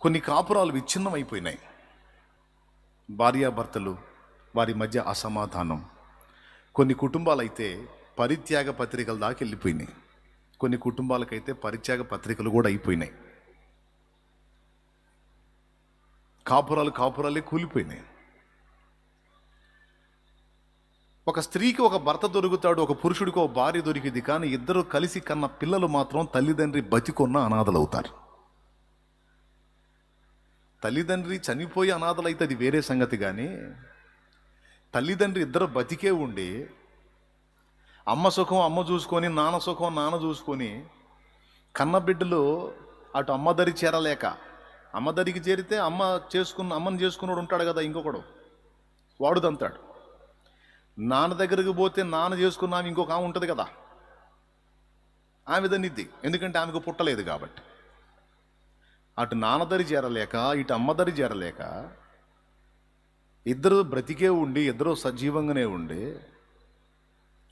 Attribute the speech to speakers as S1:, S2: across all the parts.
S1: కొన్ని కాపురాలు విచ్ఛిన్నం అయిపోయినాయి భార్యాభర్తలు వారి మధ్య అసమాధానం. కొన్ని కుటుంబాలైతే పరిత్యాగ పత్రికల దాకా వెళ్ళిపోయినాయి. కొన్ని కుటుంబాలకైతే పరిత్యాగ పత్రికలు కూడా అయిపోయినాయి. కాపురాలు కాపురాలే కూలిపోయినాయి. ఒక స్త్రీకి ఒక భర్త దొరుకుతాడు ఒక పురుషుడికి ఒక భార్య దొరికింది కానీ ఇద్దరు కలిసి కన్న పిల్లలు మాత్రం తల్లిదండ్రి బతికొన్న అనాథలవుతారు. తల్లిదండ్రి చనిపోయి అనాథలైతే అది వేరే సంగతి కానీ తల్లిదండ్రి ఇద్దరు బతికే ఉండి అమ్మ సుఖం అమ్మ చూసుకొని నాన్న సుఖం నాన్న చూసుకొని కన్నబిడ్డలు అటు అమ్మదరి చేరలేక అమ్మదరికి చేరితే అమ్మ చేసుకున్న అమ్మని చేసుకున్నాడు ఉంటాడు కదా ఇంకొకడు వాడు దంతాడు నాన్న దగ్గరికి పోతే నాన్న చేసుకున్న ఆమె ఇంకొక ఆమె ఉంటుంది కదా ఆమె దన్నిద్ది ఎందుకంటే ఆమెకు పుట్టలేదు కాబట్టి. అటు నాన్నదరి చేరలేక ఇటు అమ్మదరి చేరలేక ఇద్దరు బ్రతికే ఉండి ఇద్దరు సజీవంగానే ఉండి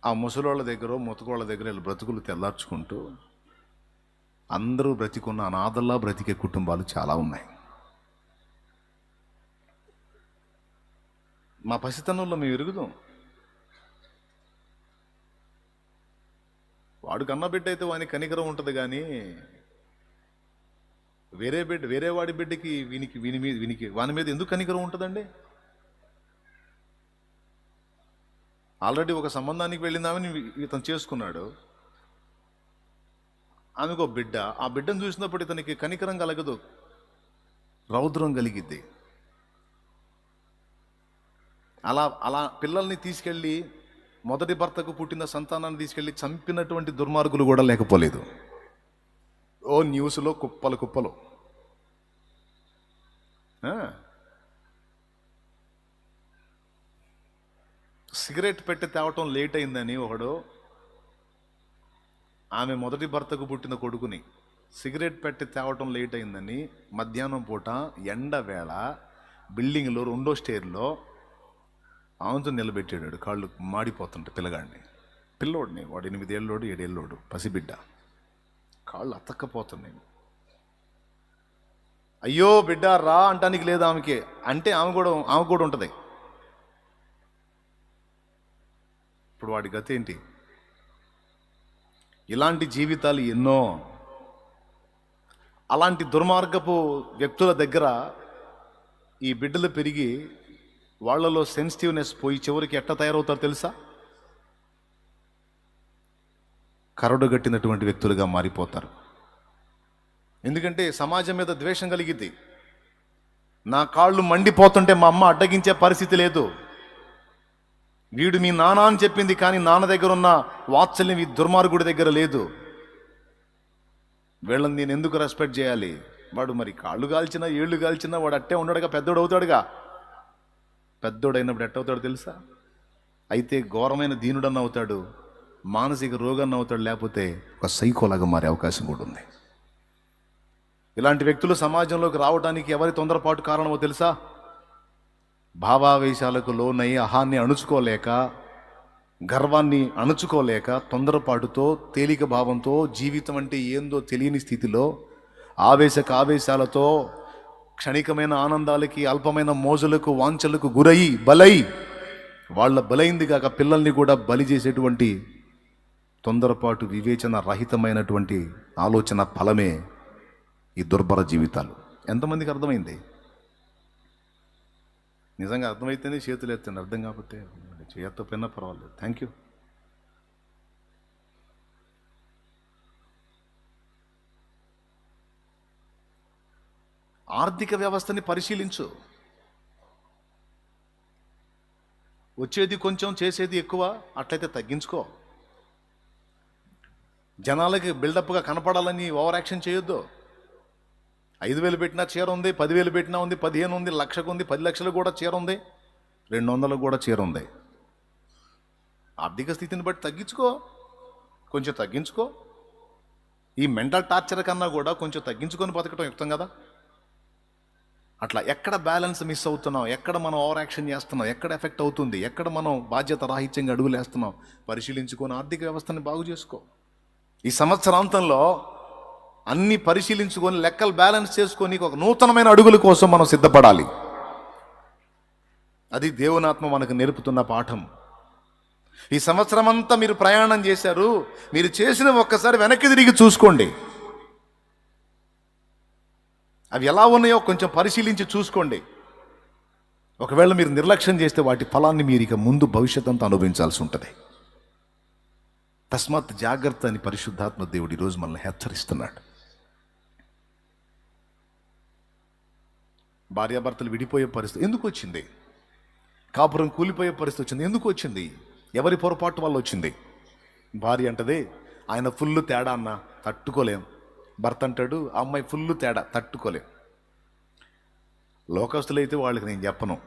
S1: ఆ ముసలోళ్ళ దగ్గర ముతకోళ్ళ దగ్గర వీళ్ళు బ్రతుకులు తెల్లార్చుకుంటూ అందరూ బ్రతికున్న అనాథల్లా బ్రతికే కుటుంబాలు చాలా ఉన్నాయి. మా పసితనంలో మేము ఎరుగుదాం. వాడు కన్నబిడ్డ అయితే వాని కనికరం ఉంటుంది కానీ వేరే బిడ్డ వేరే వాడి బిడ్డకి వీనికి వీని మీద వీనికి వాని మీద ఎందుకు కనికరం ఉంటుందండి? ఆల్రెడీ ఒక సంబంధానికి వెళ్ళిందామని ఇతను చేసుకున్నాడు. ఆమెకు ఒక బిడ్డ. ఆ బిడ్డను చూసినప్పుడు ఇతనికి కనికరం కలగదు రౌద్రం కలిగిద్ది. అలా అలా పిల్లల్ని తీసుకెళ్ళి మొదటి భర్తకు పుట్టిన సంతానాన్ని తీసుకెళ్ళి చంపినటువంటి దుర్మార్గులు కూడా లేకపోలేదు. ఓ న్యూస్లో కుప్పలు కుప్పలు. సిగరెట్ పెట్టి తేవటం లేట్ అయిందని ఒకడు ఆమె మొదటి భర్తకు పుట్టిన కొడుకుని సిగరెట్ పెట్టి తేవటం లేట్ అయిందని మధ్యాహ్నం పూట ఎండ వేళ బిల్డింగ్లో రెండో స్టేర్లో ఆమెతో నిలబెట్టాడు కాళ్ళు మాడిపోతుంటే పిల్లగాడిని. పిల్లోడిని వాడు ఎనిమిదేళ్ళోడు ఏడేళ్ళోడు పసిబిడ్డ. కాళ్ళు అతక్కపోతున్నాయి. అయ్యో బిడ్డ రా అంటానికి లేదు ఆమెకి. అంటే ఆమె కూడా ఆమె కూడా ఉంటుంది. ఇప్పుడు వాడి గతి ఏంటి? ఇలాంటి జీవితాలు ఎన్నో. అలాంటి దుర్మార్గపు వ్యక్తుల దగ్గర ఈ బిడ్డలు పెరిగి వాళ్ళలో సెన్సిటివ్నెస్ పోయి చివరికి ఎట్ట తయారవుతారో తెలుసా? కరడుగట్టినటువంటి వ్యక్తులుగా మారిపోతారు. ఎందుకంటే సమాజం మీద ద్వేషం కలిగిద్ది. నా కాళ్ళు మండిపోతుంటే మా అమ్మ అడ్డగించే పరిస్థితి లేదు. వీడు మీ నాన్న అని చెప్పింది కానీ నాన్న దగ్గర ఉన్న వాత్సల్యం ఈ దుర్మార్గుడి దగ్గర లేదు. వీళ్ళని నేను ఎందుకు రెస్పెక్ట్ చేయాలి? వాడు మరి కాళ్ళు కాల్చినా ఏళ్ళు కాల్చినా వాడు అట్టే ఉండడుగా పెద్దోడు అవుతాడుగా? పెద్దోడైనప్పుడు ఎట్టవుతాడు తెలుసా? అయితే ఘోరమైన దీనుడన్న అవుతాడు మానసిక రోగన్న అవుతాడు లేకపోతే ఒక సైకోలాగా మారే అవకాశం కూడా ఉంది. ఇలాంటి వ్యక్తులు సమాజంలోకి రావడానికి ఎవరి తొందరపాటు కారణమో తెలుసా? భావావేశాలకు లోనై అహాన్ని అణుచుకోలేక గర్వాన్ని అణుచుకోలేక తొందరపాటుతో తేలిక భావంతో జీవితం అంటే ఏందో తెలియని స్థితిలో ఆవేశక ఆవేశాలతో క్షణికమైన ఆనందాలకి అల్పమైన మోజులకు వాంఛలకు గురయి బలై వాళ్ళ బలైంది కాక పిల్లల్ని కూడా బలి చేసేటువంటి తొందరపాటు వివేచన రహితమైనటువంటి ఆలోచన ఫలమే. ఈ దుర్భర జీవితాలు. ఎంతమందికి అర్థమైంది? నిజంగా అర్థమైతేనే చేతులు ఎత్తండి అర్థం కాకపోతే చేయకపోయినా పర్వాలేదు. థ్యాంక్ యూ ఆర్థిక వ్యవస్థని పరిశీలించు. వచ్చేది కొంచెం చేసేది ఎక్కువ అట్లయితే తగ్గించుకో. జనాలకి బిల్డప్గా కనపడాలని ఓవర్ యాక్షన్ చేయొద్దు. ఐదు వేలు పెట్టినా చీర ఉంది పదివేలు పెట్టినా ఉంది పదిహేను ఉంది లక్షకు ఉంది పది లక్షలు కూడా చీర ఉంది రెండు వందలకు కూడా చీర ఉంది. ఆర్థిక స్థితిని బట్టి తగ్గించుకో కొంచెం తగ్గించుకో. ఈ మెంటల్ టార్చర్ కన్నా కూడా కొంచెం తగ్గించుకొని బతకటం యుక్తం కదా. అట్లా ఎక్కడ బ్యాలెన్స్ మిస్ అవుతున్నాం ఎక్కడ మనం ఓవర్ యాక్షన్ చేస్తున్నాం ఎక్కడ ఎఫెక్ట్ అవుతుంది ఎక్కడ మనం బాధ్యత రాహిత్యంగా అడుగులేస్తున్నాం పరిశీలించుకొని ఆర్థిక వ్యవస్థని బాగు చేసుకో. ఈ సంవత్సరాంతంలో అన్ని పరిశీలించుకొని లెక్కలు బ్యాలెన్స్ చేసుకొని ఒక నూతనమైన అడుగుల కోసం మనం సిద్ధపడాలి. అది దేవునాత్మ మనకు నేర్పుతున్న పాఠం. ఈ సంవత్సరం అంతా మీరు ప్రయాణం చేశారు మీరు చేసిన ఒక్కసారి వెనక్కి తిరిగి చూసుకోండి. అవి ఎలా ఉన్నాయో కొంచెం పరిశీలించి చూసుకోండి. ఒకవేళ మీరు నిర్లక్ష్యం చేస్తే వాటి ఫలాన్ని మీరు ఇక ముందు భవిష్యత్ అంతా అనుభవించాల్సి ఉంటుంది. తస్మాత్ జాగ్రత్త అని పరిశుద్ధాత్మ దేవుడు ఈరోజు మనల్ని హెచ్చరిస్తున్నాడు. భార్యాభర్తలు విడిపోయే పరిస్థితి ఎందుకు వచ్చింది కాపురం కూలిపోయే పరిస్థితి వచ్చింది. ఎందుకు వచ్చింది ఎవరి పొరపాటు వల్ల వచ్చింది? భార్య అంటది ఆయన ఫుల్ తేడా అన్న తట్టుకోలేం. భర్త అంటాడు ఆ అమ్మాయి ఫుల్ తేడా తట్టుకోలేం. లోకస్తులైతే వాళ్ళకి నేను చెప్పను.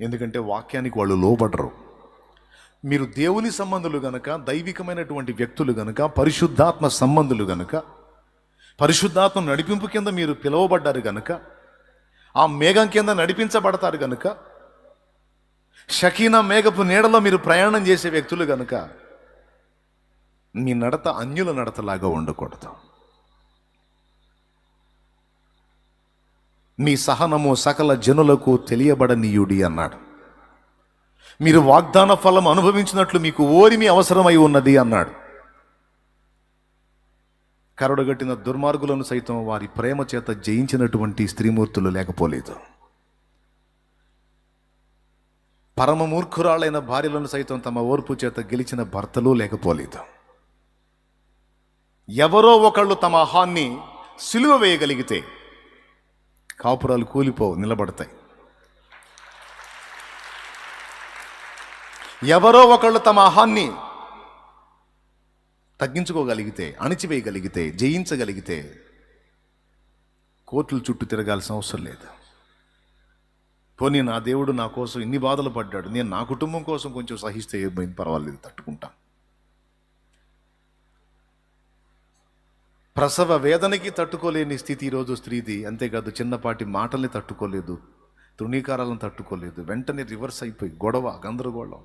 S1: ఎందుకంటే వాక్యానికి వాళ్ళు లోబడరు. మీరు దేవుని సంబంధులు గనక దైవికమైనటువంటి వ్యక్తులు గనక పరిశుద్ధాత్మ సంబంధులు గనక పరిశుద్ధాత్మ నడిపింపు కింద మీరు పిలువబడ్డారు గనక ఆ మేఘం కింద నడిపించబడతారు గనుక షకీనా మేఘపు నీడలో మీరు ప్రయాణం చేసే వ్యక్తులు గనుక మీ నడత అన్యుల నడతలాగా ఉండకూడదు. మీ సహనము సకల జనులకు తెలియబడనీయుడి అన్నాడు. మీరు వాగ్దాన ఫలం అనుభవించినట్లు మీకు ఓరిమి అవసరమై ఉన్నది అన్నాడు. కరడుగట్టిన దుర్మార్గులను సైతం వారి ప్రేమ చేత జయించినటువంటి స్త్రీమూర్తులు లేకపోలేదు. పరమ మూర్ఖురాలైన భార్యలను సైతం తమ ఓర్పు చేత గెలిచిన భర్తలు లేకపోలేదు. ఎవరో ఒకళ్ళు తమ అహాన్ని సిలువ వేయగలిగితే కాపురాలు కూలిపోవు నిలబడతాయి. ఎవరో ఒకళ్ళు తమ అహాన్ని తగ్గించుకోగలిగితే అణిచివేయగలిగితే జయించగలిగితే కోర్టుల చుట్టూ తిరగాల్సిన అవసరం లేదు. పోనీ నా దేవుడు నా కోసం ఇన్ని బాధలు పడ్డాడు నేను నా కుటుంబం కోసం కొంచెం సహిస్తే ఏమైంది? పర్వాలేదు తట్టుకుంటాను ప్రసవ వేదనకి తట్టుకోలేని స్థితి ఈరోజు స్త్రీది. అంతేకాదు చిన్నపాటి మాటల్ని తట్టుకోలేదు తృణీకారాలను తట్టుకోలేదు వెంటనే రివర్స్ అయిపోయి గొడవ గందరగోళం.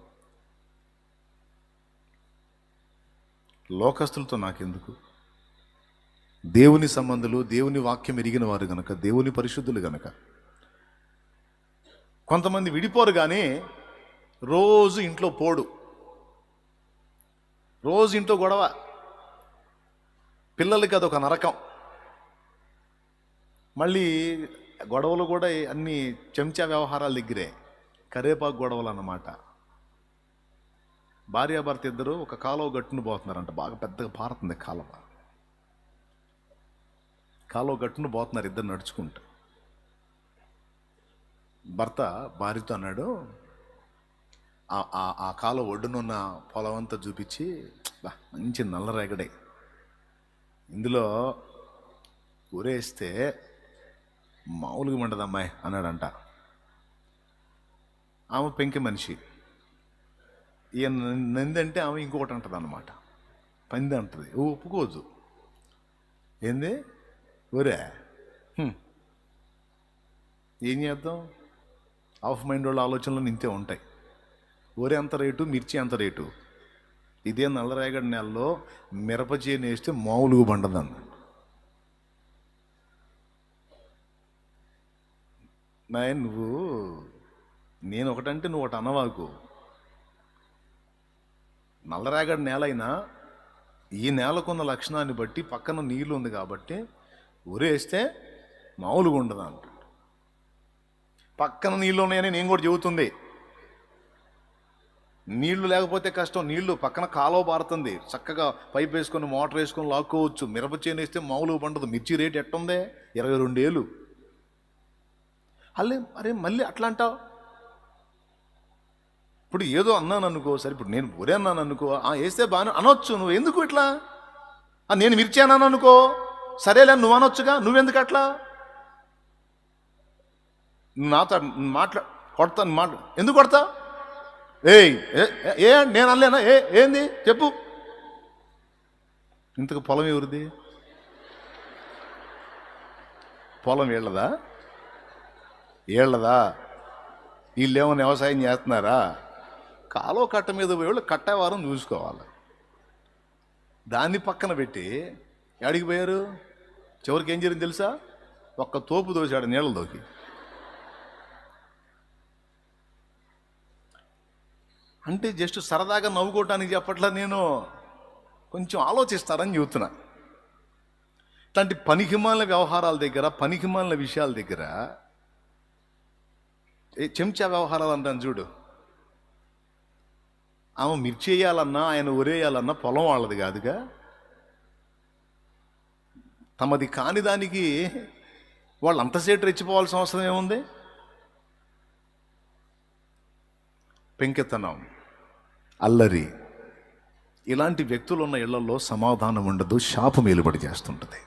S1: లోకస్తులతో నాకెందుకు? దేవుని సంబంధులు దేవుని వాక్యం ఎరిగిన వారు గనక దేవుని పరిశుద్ధులు గనక. కొంతమంది విడిపోరు కానీ రోజు ఇంట్లో పోడు. రోజు ఇంట్లో గొడవ. పిల్లలకి అదొక నరకం. మళ్ళీ గొడవలు కూడా అన్ని చెంచా వ్యవహారాల దగ్గరే. కరేపాకు గొడవలు అన్నమాట భార్యాభర్త ఇద్దరు ఒక కాలువ గట్టును పోతున్నారంట. బాగా పెద్దగా పారుతుంది కాలువ. కాలువ గట్టును పోతున్నారు ఇద్దరు నడుచుకుంటూ. భర్త భార్యతో అన్నాడు ఆ- కాలువ ఒడ్డునున్న పొలం అంతా చూపించి మంచి నల్లరేగడే. ఇందులో ఊరేస్తే మామూలుగా ఉండదు అమ్మాయి అన్నాడంట. ఆమె పెంకి మనిషి. ఈయన నంది అంటే ఆమె ఇంకొకటి అంటుంది అనమాట పంది అంటది. ఓ ఒప్పుకోదు ఏంది? ఒరే ఏం చేద్దాం? ఆఫ్ మైండ్ వాళ్ళ ఆలోచనలు ఇంతే ఉంటాయి. ఒరే అంత రేటు మిర్చి అంత రేటు. ఇదే నల్లరేగడి నెలలో మిరప చేను వేస్తే మామూలుగా పండదన్న నాయ నువ్వు నేను ఒకటంటే నువ్వు ఒకటి అనవాకు నల్లరేగడి నేలైనా ఈ నేలకున్న లక్షణాన్ని బట్టి పక్కన నీళ్ళు ఉంది కాబట్టి ఉరేస్తే మామూలుగా ఉండదు అంటాడు. పక్కన నీళ్ళు ఉన్నాయని నేను కూడా చెబుతుంది. నీళ్ళు లేకపోతే కష్టం. నీళ్ళు పక్కన కాలువ పారుతుంది. చక్కగా పైప్ వేసుకొని మోటార్ వేసుకొని లాక్కోవచ్చు. మిరప చేను వేస్తే మామూలుగా పండదు. మిర్చి రేట్ ఎట్టుందే? ఇరవై రెండేళ్ళు అల్లే అరే మళ్ళీ అట్లా అంటావు? ఇప్పుడు ఏదో అన్నాను అనుకో సరే ఇప్పుడు నేను ఒరే అన్నాను అనుకో ఆ వేస్తే బాగా అనొచ్చు నువ్వు ఎందుకు ఇట్లా? ఆ, నేను మిర్చి అనుకో సరేలే నువ్వు అనొచ్చుగా నువ్వెందుకు అట్లా? నాతో మాట్లా కొడతాను మాట ఎందుకు కొడతా? ఏయ్ ఏ- ఏ- ఏ నేను అనలేనా? ఏ ఏంది? చెప్పు. ఇంతకు పొలం ఎవరిది? పొలం వీళ్ళదా వీళ్ళదా వీళ్ళు ఏమైనా వ్యవసాయం చేస్తున్నారా? కాలువ కట్ట మీద పోయేవాళ్ళు కట్టేవారం చూసుకోవాలి. దాన్ని పక్కన పెట్టి ఎడికి పోయారు? చివరికి ఏం జరిగింది తెలుసా? ఒక్క తోపు దోశాడు నీళ్ళలోకి. అంటే జస్ట్ సరదాగా నవ్వుకోవటానికి చెప్పట్లా నేను కొంచెం ఆలోచిస్తారని చెబుతున్నా. ఇట్లాంటి పనికిమాలిన వ్యవహారాల దగ్గర పనికిమాలిన విషయాల దగ్గర ఏ చెంచా వ్యవహారాలు అంటాను చూడు. ఆమె మిర్చి వేయాలన్నా ఆయన ఒరేయాలన్నా పొలం వాళ్ళది కాదుగా. తమది కాని దానికి వాళ్ళు అంతసేపు రెచ్చిపోవాల్సిన అవసరం ఏముంది? పెంకెత్తనం అల్లరి. ఇలాంటి వ్యక్తులు ఉన్న ఇళ్ళలో సమాధానం ఉండదు శాపం ఏలుబడి చేస్తుంటుంది.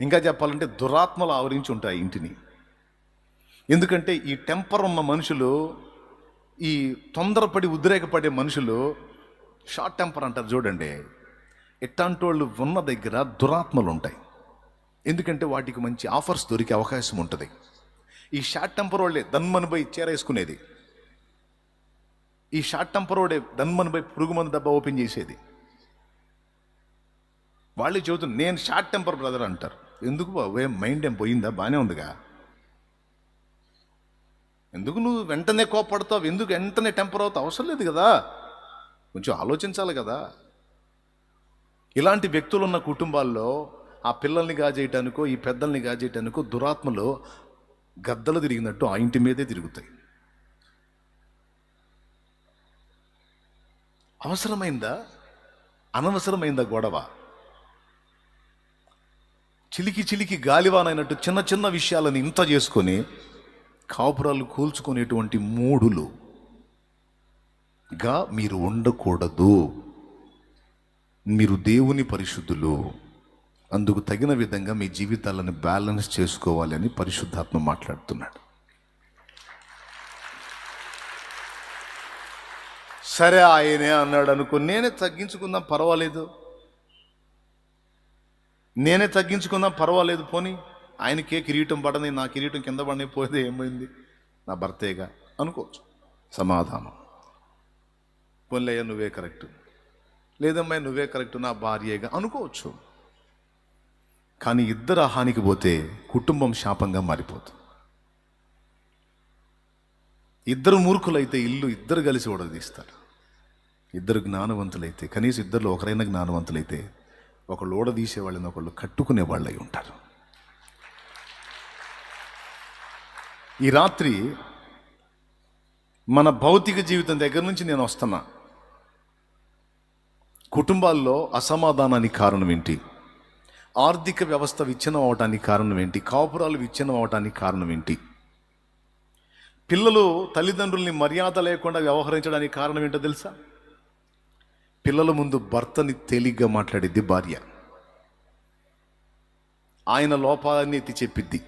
S1: ఇంకా చెప్పాలంటే దురాత్మలు ఆవరించి ఉంటాయి ఇంటిని. ఎందుకంటే ఈ టెంపర్ ఉన్న మనుషులు ఈ తొందరపడి ఉద్రేకపడే మనుషులు షార్ట్ టెంపర్ అంటారు చూడండి. ఎట్లాంటి వాళ్ళు ఉన్న దగ్గర దురాత్మలు ఉంటాయి ఎందుకంటే వాటికి మంచి ఆఫర్స్ దొరికే అవకాశం ఉంటుంది. ఈ షార్ట్ టెంపర్ వాళ్ళే దన్మనిపై చేరేసుకునేది. ఈ షార్ట్ టెంపర్ వాడే దన్మనిపై పోయి పురుగు మందు డబ్బా ఓపెన్ చేసేది. వాళ్ళు చెబుతున్నారు నేను షార్ట్ టెంపర్ బ్రదర్ అంటారు. ఎందుకు బాబు ఏం మైండ్ ఏం పోయిందా? బాగానే ఉందిగా. ఎందుకు నువ్వు వెంటనే కోపడతావు? ఎందుకు వెంటనే టెంపర్ అవుతావు? అవసరం లేదు కదా. కొంచెం ఆలోచించాలి కదా. ఇలాంటి వ్యక్తులు ఉన్న కుటుంబాల్లో ఆ పిల్లల్ని గాజేయటానికో ఈ పెద్దల్ని గాజేయటానికో దురాత్మలు గద్దలు తిరిగినట్టు ఆ ఇంటి మీదే తిరుగుతాయి. అవసరమైందా? అనవసరమైందా గొడవ? చిలికి చిలికి గాలివానైనట్టు చిన్న చిన్న విషయాలను ఇంత చేసుకొని కాపురాలు కూల్చుకునేటువంటి మూడులు. గా మీరు ఉండకూడదు. మీరు దేవుని పరిశుద్ధులు. అందుకు తగిన విధంగా మీ జీవితాలను బ్యాలెన్స్ చేసుకోవాలి అని పరిశుద్ధాత్మ మాట్లాడుతున్నాడు. సరే ఆయనే అన్నాడు అనుకో నేనే తగ్గించుకుందాం పర్వాలేదు. నేనే తగ్గించుకుందాం పర్వాలేదు పోనీ. ఆయనకే కిరీటం పడని నా కిరీటం కింద పడని ఏమైంది? నా భర్తేగా. అనుకోవచ్చు. సమాధానం. పోన్లయ్యా నువ్వే కరెక్ట్. లేదమ్మా నువ్వే కరెక్ట్ నా భార్యేగా. అనుకోవచ్చు. కానీ ఇద్దరు ఆహానికి పోతే కుటుంబం శాపంగా మారిపోతుంది. ఇద్దరు మూర్ఖులైతే ఇల్లు ఇద్దరు కలిసి ఓడదీస్తారు ఇద్దరు జ్ఞానవంతులైతే కనీసం ఇద్దరు ఒకరైనా జ్ఞానవంతులైతే ఒకళ్ళు ఓడదీసే వాళ్ళని ఒకళ్ళు కట్టుకునే వాళ్ళు ఉంటారు. ఈ రాత్రి మన భౌతిక జీవితం దగ్గర నుంచి నేను వస్తున్నా. కుటుంబాల్లో అసమాధానానికి కారణం ఏంటి? ఆర్థిక వ్యవస్థ విచ్ఛిన్నం అవటానికి కారణం ఏంటి? కాపురాలు విచ్ఛిన్నం అవటానికి కారణం ఏంటి? పిల్లలు తల్లిదండ్రుల్ని మర్యాద లేకుండా వ్యవహరించడానికి కారణం ఏంటో తెలుసా? పిల్లల ముందు భర్తని తేలిగ్గా మాట్లాడిద్ది భార్య. ఆయన లోపాన్ని ఎత్తి చెప్పిద్ది.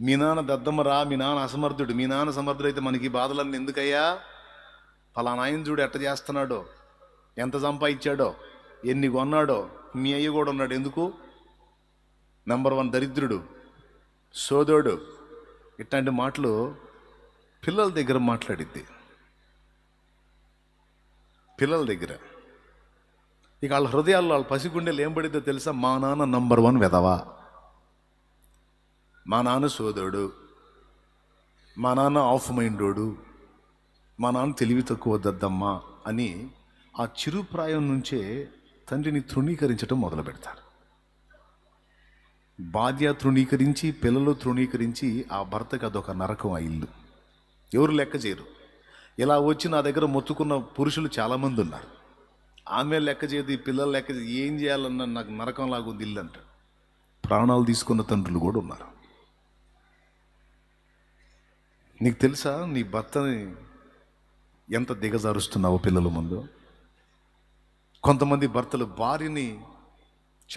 S1: మీ నాన్న దద్దమ్మరా మీ నాన్న అసమర్థుడు. మీ నాన్న సమర్థుడైతే మనకి ఈ బాధలన్నీ ఎందుకయ్యా? ఫలానా ఆయన చూడు ఎట్ట చేస్తున్నాడో ఎంత సంపాదించాడో ఎన్ని కొన్నాడో మీ అయ్య కూడా ఉన్నాడు. ఎందుకు? నెంబర్ వన్ దరిద్రుడు సోదోడు ఇట్లాంటి మాటలు పిల్లల దగ్గర మాట్లాడిద్ది. పిల్లల దగ్గర. ఇక వాళ్ళ హృదయాల్లో వాళ్ళ పసిగుండెలు ఏం పడిద్దో తెలుసా? మా నాన్న నంబర్ వన్ వెదవా మా నాన్న సోదరుడు మా నాన్న ఆఫ్ మైండోడు మా నాన్న తెలివి తక్కువ దద్దమ్మా అని ఆ చిరుప్రాయం నుంచే తండ్రిని తృణీకరించడం మొదలు పెడతారు. బాధ్య తృణీకరించి పిల్లలు తృణీకరించి ఆ భర్తకు అదొక నరకం ఆ ఇల్లు. ఎవరు లెక్క చేయరు. ఇలా వచ్చి నా దగ్గర మొత్తుకున్న పురుషులు చాలామంది ఉన్నారు. ఆమె లెక్క చేయదు ఈ పిల్లలు లెక్క ఏం చేయాలన్న నాకు నరకం లాగుంది ఇల్లు అంట ప్రాణాలు తీసుకున్న తండ్రులు కూడా ఉన్నారు. నీకు తెలుసా నీ భర్తని ఎంత దిగజారుస్తున్నావు పిల్లల ముందు? కొంతమంది భర్తలు భార్యని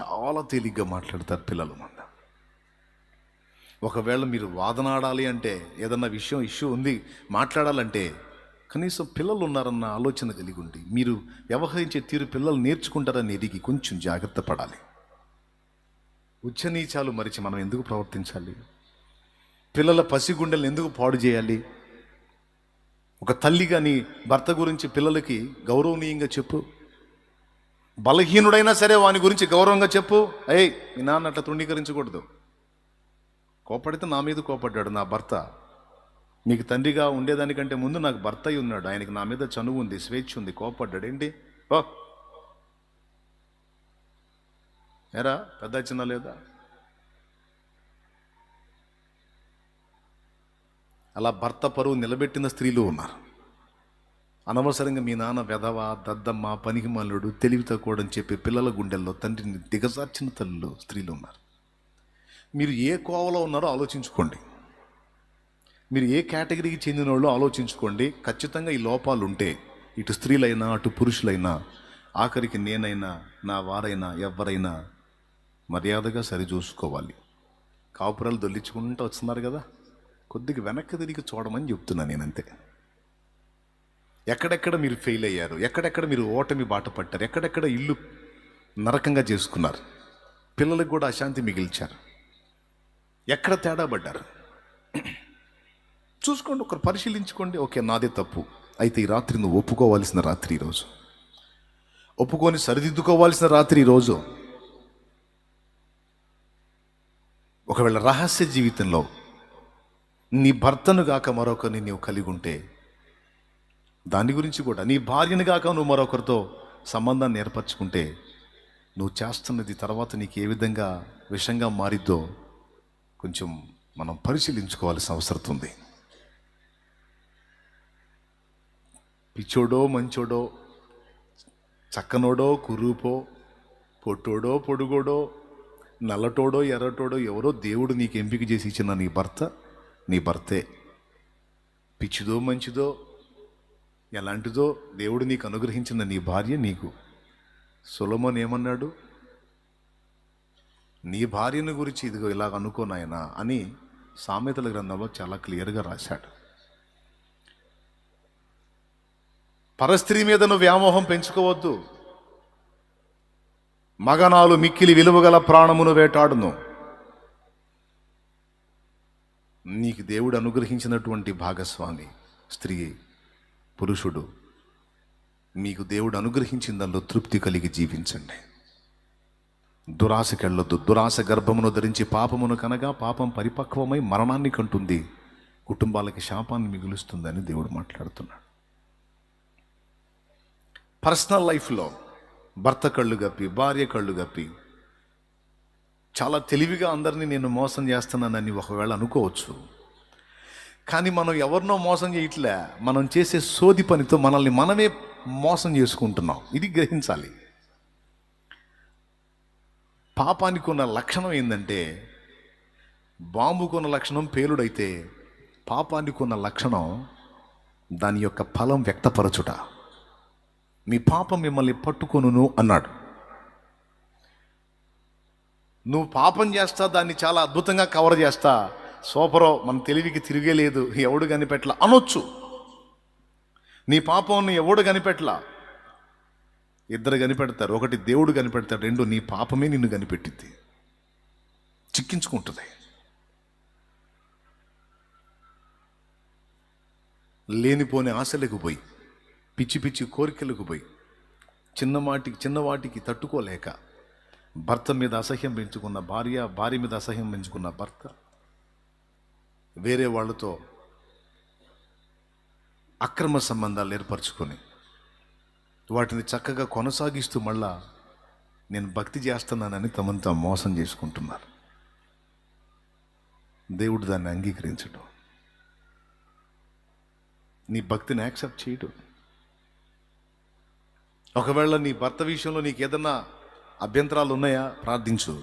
S1: చాలా తేలిగ్గా మాట్లాడతారు పిల్లల ముందు. ఒకవేళ మీరు వాదనాడాలి అంటే ఏదన్నా విషయం ఇష్యూ ఉంది మాట్లాడాలంటే కనీసం పిల్లలు ఉన్నారన్న ఆలోచన కలిగి ఉండి మీరు వ్యవహరించే తీరు పిల్లలు నేర్చుకుంటారని ఎదిగి కొంచెం జాగ్రత్త పడాలి. ఉచ్చనీచాలు మరిచి మనం ఎందుకు ప్రవర్తించాలి? పిల్లల పసిగుండెలను ఎందుకు పాడు చేయాలి? ఒక తల్లిగా నీ భర్త గురించి పిల్లలకి గౌరవనీయంగా చెప్పు. బలహీనుడైనా సరే వాని గురించి గౌరవంగా చెప్పు. ఏయ్ మీ నాన్న అట్లా తృణీకరించకూడదు. కోపడితే నా మీద కోపడ్డాడు నా భర్త. నీకు తండ్రిగా ఉండేదానికంటే ముందు నాకు భర్త అయి ఉన్నాడు. ఆయనకి నా మీద చనువు ఉంది స్వేచ్ఛ ఉంది కోపడ్డాడు. ఏంటి? ఓ ఎరా పెద్ద చిన్న లేదా? అలా భర్త పరువు నిలబెట్టిన స్త్రీలు ఉన్నారు. అనవసరంగా మీ నాన్న వెధవ దద్దమ్మ పనికిమాలుడు తెలివి తక్కువడని చెప్పి పిల్లల గుండెల్లో తండ్రిని దిగజార్చిన తల్లులు స్త్రీలు ఉన్నారు. మీరు ఏ కోవలో ఉన్నారో ఆలోచించుకోండి. మీరు ఏ కేటగిరీకి చెందిన వాళ్ళు ఆలోచించుకోండి. ఖచ్చితంగా ఈ లోపాలు ఉంటే ఇటు స్త్రీలైనా అటు పురుషులైనా ఆఖరికి నేనైనా నా వారైనా ఎవరైనా మర్యాదగా సరిచూసుకోవాలి. కాపురాలు దొల్లించుకుంటూ వస్తున్నారు కదా? కొద్దిగా వెనక్కి తిరిగి చూడమని చెప్తున్నా నేనంతే. ఎక్కడెక్కడ మీరు ఫెయిల్ అయ్యారు ఎక్కడెక్కడ మీరు ఓటమి బాట పట్టారు ఎక్కడెక్కడ ఇల్లు నరకంగా చేసుకున్నారు పిల్లలకు కూడా అశాంతి మిగిల్చారు ఎక్కడ తేడా పడ్డారు? చూసుకోండి ఒకరు పరిశీలించుకోండి ఓకే నాదే తప్పు. అయితే ఈ రాత్రి నువ్వు ఒప్పుకోవాల్సిన రాత్రి ఈరోజు ఒప్పుకొని సరిదిద్దుకోవాల్సిన రాత్రి ఈరోజు ఒకవేళ రహస్య జీవితంలో నీ భర్తను గాక మరొకరిని నీవు కలిగి ఉంటే దాని గురించి కూడా నీ భార్యను గాక నువ్వు మరొకరితో సంబంధాన్ని ఏర్పరచుకుంటే నువ్వు చేస్తున్నది తర్వాత నీకు ఏ విధంగా విషంగా మారిద్దో కొంచెం మనం పరిశీలించుకోవాల్సిన అవసరం ఉంది. పిచ్చోడో మంచోడో చక్కనోడో కురూపో పొట్టోడో పొడుగోడో నల్లటోడో ఎర్రటోడో ఎవరో దేవుడు నీకు ఎంపిక చేసి ఇచ్చిన నీ భర్త నీ భర్తే. పిచ్చిదో మంచిదో ఎలాంటిదో దేవుడు నీకు అనుగ్రహించిన నీ భార్య నీకు. సులమన్ ఏమన్నాడు? నీ భార్యను గురించి ఇదిగో ఇలాగ అనుకోనాయనా అని సామెతల గ్రంథంలో చాలా క్లియర్గా రాశాడు. పరస్త్రీ మీద నువ్వు వ్యామోహం పెంచుకోవద్దు. మగనాలు మిక్కిలి విలువగల ప్రాణమును వేటాడును. నీకు దేవుడు అనుగ్రహించినటువంటి భాగస్వామి స్త్రీ పురుషుడు మీకు దేవుడు అనుగ్రహించిన దానిలో తృప్తి కలిగి జీవించండి. దురాశకెళ్ళొద్దు. దురాశ గర్భమును ధరించి పాపమును కనగా పాపం పరిపక్వమై మరణాన్ని కంటుంది. కుటుంబాలకి శాపాన్ని మిగులుస్తుందని దేవుడు మాట్లాడుతున్నాడు. పర్సనల్ లైఫ్లో భర్త కళ్ళు గప్పి భార్య కళ్ళు గప్పి చాలా తెలివిగా అందరినీ నేను మోసం చేస్తున్నానని ఒకవేళ అనుకోవచ్చు. కానీ మనం ఎవరినో మోసం చేయట్లే. మనం చేసే సోది పనితో మనల్ని మనమే మోసం చేసుకుంటున్నాం. ఇది గ్రహించాలి. పాపానికి ఉన్న లక్షణం ఏంటంటే బాంబుకున్న లక్షణం పేలుడైతే పాపానికి ఉన్న లక్షణం దాని యొక్క ఫలం వ్యక్తపరచుట. మీ పాపం మిమ్మల్ని పట్టుకొనును అన్నాడు. నువ్వు పాపం చేస్తా దాన్ని చాలా అద్భుతంగా కవర్ చేస్తా. సూపరో మన తెలివికి తిరిగే లేదు. ఎవడు కనిపెట్ల అనొచ్చు. నీ పాపం ఎవడు కనిపెట్ల ఇద్దరు కనిపెడతారు. ఒకటి దేవుడు కనిపెడతాడు. రెండు నీ పాపమే నిన్ను కనిపెట్టింది. చిక్కించుకుంటుంది. లేనిపోని ఆశలకు పోయి పిచ్చి పిచ్చి కోరికలకు పోయి చిన్నమాటికి చిన్నవాటికి తట్టుకోలేక భర్త మీద అసహ్యం పెంచుకున్న భార్య భార్య మీద అసహ్యం పెంచుకున్న భర్త. వేరే వాళ్ళతో అక్రమ సంబంధాలు ఏర్పరచుకొని వాటిని చక్కగా కొనసాగిస్తూ మళ్ళా నేను భక్తి చేస్తున్నానని తమంతా మోసం చేసుకుంటున్నారు. దేవుడు దాన్ని అంగీకరించడం. నీ భక్తిని యాక్సెప్ట్ చేయడం. ఒకవేళ నీ భర్త విషయంలో నీకు ఏదన్నా అభ్యంతరాలు ఉన్నాయా ప్రార్థించు.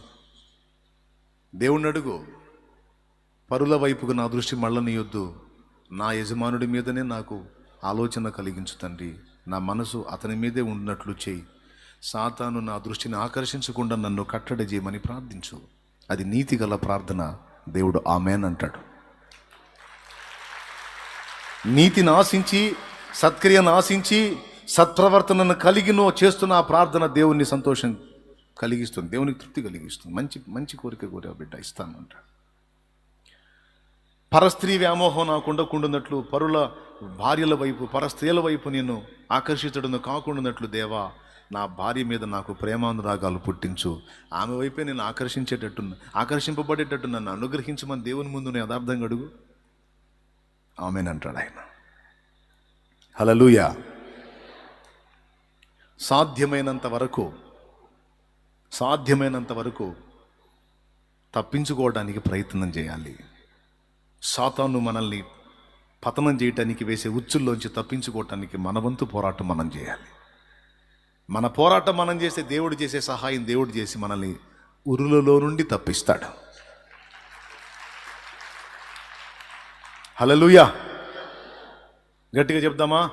S1: దేవుణ్ణి అడుగు పరుల వైపుకు నా దృష్టి మళ్ళనియొద్దు. నా యజమానుడి మీదనే నాకు ఆలోచన కలిగించు తండ్రి. నా మనసు అతని మీదే ఉన్నట్లు చేయి. సాతాను నా దృష్టిని ఆకర్షించకుండా నన్ను కట్టడి చేయమని ప్రార్థించు. అది నీతి గల ప్రార్థన. దేవుడు ఆమెన్ అంటాడు. నీతిని ఆశించి సత్క్రియను ఆశించి సత్ప్రవర్తనను కలిగి నువ్వు చేస్తున్న ఆ ప్రార్థన దేవుణ్ణి సంతోషం కలిగిస్తుంది. దేవునికి తృప్తి కలిగిస్తుంది. మంచి మంచి కోరిక కోరే బిడ్డ ఇస్తాను అంటాడు పరస్త్రీ వ్యామోహం నాకు ఉండకుండాన్నట్లు పరుల భార్యల వైపు పరస్త్రీల వైపు నేను ఆకర్షించడం కాకుండాన్నట్లు దేవా నా భార్య మీద నాకు ప్రేమానురాగాలు పుట్టించు. ఆమె వైపే నేను ఆకర్షించేటట్టు ఆకర్షింపబడేటట్టు నన్ను అనుగ్రహించమని దేవుని ముందు నేను యథార్థంగా అడుగు. ఆమెనంటాడు ఆయన. హలలుయా సాధ్యమైనంత వరకు సాధ్యమైనంత వరకు తప్పించుకోవడానికి ప్రయత్నం చేయాలి. సాతాను మనల్ని పతనం చేయటానికి వేసే ఉచ్చుల్లోంచి తప్పించుకోవటానికి మన వంతు పోరాటం మనం చేయాలి. మన పోరాటం మనం చేసే దేవుడు చేసే సహాయం దేవుడు చేసి మనల్ని ఉరులలో నుండి తప్పిస్తాడు. హలలుయా గట్టిగా చెప్దామా?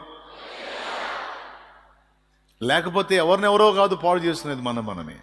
S1: లేకపోతే ఎవరినెవరో కాదు పాడు చేస్తున్నది మనం మనమే.